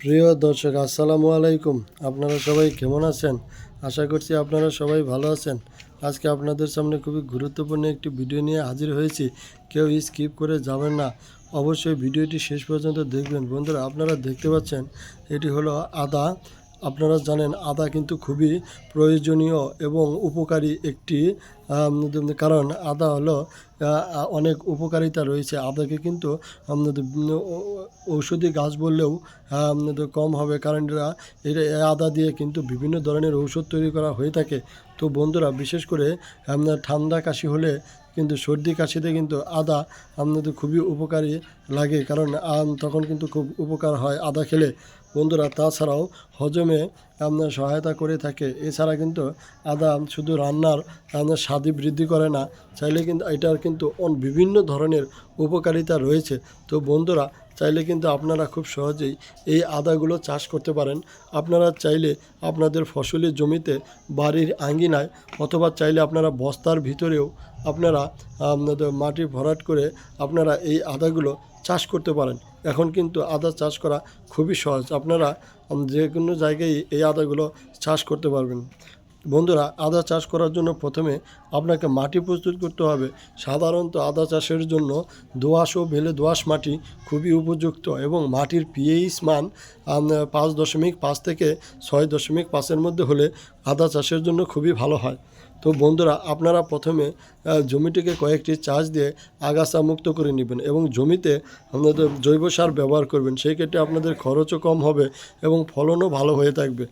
প্রিয় দর্শক, আসসালামু আলাইকুম। আপনারা সবাই কেমন আছেন? আশা করছি আপনারা সবাই ভালো আছেন। আজকে আপনাদের সামনে খুবই গুরুত্বপূর্ণ একটি ভিডিও নিয়ে হাজির হয়েছি। কেউ স্কিপ করে যাবেন না। অবশ্যই ভিডিওটি শেষ পর্যন্ত দেখবেন। বন্ধুরা, আপনারা দেখতে পাচ্ছেন, এটি হলো আদা আপনারা জানেন আদা কিন্তু খুবই প্রয়োজনীয় এবং উপকারী একটি কারণ আদা হলো অনেক উপকারিতা রয়েছে। আদাকে কিন্তু ঔষধি গাছ বললেও কম হবে। কারণ এরা আদা দিয়ে কিন্তু বিভিন্ন ধরনের ঔষধ তৈরি করা হয়ে থাকে। তো বন্ধুরা, বিশেষ করে ঠান্ডা কাশি হলে কিন্তু সর্দি কাশিতে কিন্তু আদা আপনাদের খুবই উপকারী লাগে। কারণ তখন কিন্তু খুব উপকার হয় আদা খেলে। বন্ধুরা, তাছাড়াও হজমে আপনার সহায়তা করে থাকে। এছাড়া কিন্তু আদা, শুধু রান্নার আপনার স্বাদই বৃদ্ধি করে না, চাইলে কিন্তু এটার কিন্তু বিভিন্ন ধরনের উপকারিতা রয়েছে। তো বন্ধুরা চাইলে কিন্তু আপনারা খুব সহজেই এই আদাগুলো চাষ করতে পারেন। আপনারা চাইলে আপনাদের ফসলের জমিতে বাড়ির আঙ্গিনায় অথবা চাইলে আপনারা বস্তার ভিতরেও আপনারা আপনাদের মাটি ভরাট করে আপনারা এই আদাগুলো চাষ করতে পারেন। এখন কিন্তু আদা চাষ করা খুবই সহজ। আপনারা যে কোনো জায়গায় এই আদাগুলো চাষ করতে পারবেন। বন্ধুরা, আদা চাষ করার জন্য প্রথমে আপনাকে মাটি প্রস্তুত করতে হবে। সাধারণত আদা চাষের জন্য দোআঁশ ও বেলে দোআঁশ মাটি খুবই উপযুক্ত এবং মাটির পিএইচ মান পাঁচ দশমিক পাঁচ থেকে ছয় দশমিক পাঁচের মধ্যে হলে আদা চাষের জন্য খুবই ভালো হয়। তো বন্ধুরা, আপনারা প্রথমে জমিটিকে কয়েকটি চাষ দিয়ে আগাছা মুক্ত করে নেবেন এবং জমিতে আপনাদের জৈব সার ব্যবহার করবেন। সেই ক্ষেত্রে আপনাদের খরচও কম হবে এবং ফলনও ভালো হয়ে থাকবে।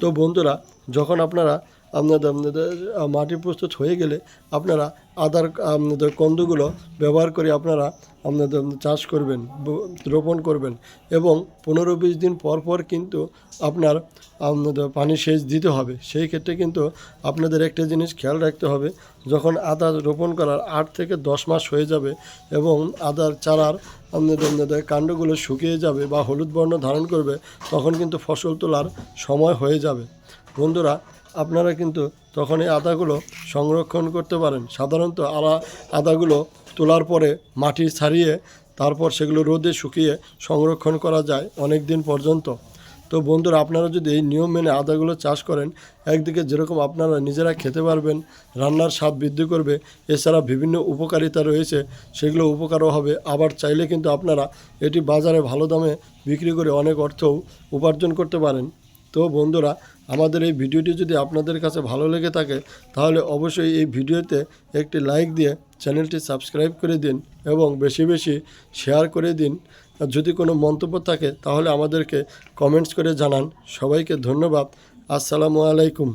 তো বন্ধুরা, যখন আপনারা আপনাদের আপনাদের মাটি প্রস্তুত হয়ে গেলে আপনারা আদার, আপনাদের কন্দগুলো ব্যবহার করে আপনারা আপনাদের চাষ করবেন রোপণ করবেন এবং পনেরো বিশ দিন পর পর কিন্তু আপনার, আপনাদের পানি সেচ দিতে হবে। সেই ক্ষেত্রে কিন্তু আপনাদের একটা জিনিস খেয়াল রাখতে হবে, যখন আদা রোপণ করার আট থেকে দশ মাস হয়ে যাবে এবং আদার চারার আপনাদের আপনাদের কাণ্ডগুলো শুকিয়ে যাবে বা হলুদ বর্ণ ধারণ করবে, তখন কিন্তু ফসল তোলার সময় হয়ে যাবে। বন্ধুরা, আপনারা কিন্তু তখন এই আদাগুলো সংরক্ষণ করতে পারেন। সাধারণত আলা আদাগুলো তোলার পরে মাটি ছাড়িয়ে তারপর সেগুলো রোদে শুকিয়ে সংরক্ষণ করা যায় অনেক দিন পর্যন্ত। তো বন্ধুরা, আপনারা যদি এই নিয়ম মেনে আদাগুলো চাষ করেন, একদিকে যেরকম আপনারা নিজেরা খেতে পারবেন, রান্নার স্বাদ বৃদ্ধি করবে, এছাড়া বিভিন্ন উপকারিতা রয়েছে, সেগুলো উপকারও হবে। আবার চাইলে কিন্তু আপনারা এটি বাজারে ভালো দামে বিক্রি করে অনেক অর্থও উপার্জন করতে পারেন। তো বন্ধুরা, আমাদের এই ভিডিওটি যদি আপনাদের কাছে ভালো লেগে থাকে, তাহলে অবশ্যই এই ভিডিওতে একটি লাইক দিয়ে চ্যানেলটি সাবস্ক্রাইব করে দিন এবং বেশি বেশি শেয়ার করে দিন। যদি কোনো মন্তব্য থাকে, তাহলে আমাদেরকে কমেন্টস করে জানান। সবাইকে ধন্যবাদ। আসসালামু আলাইকুম।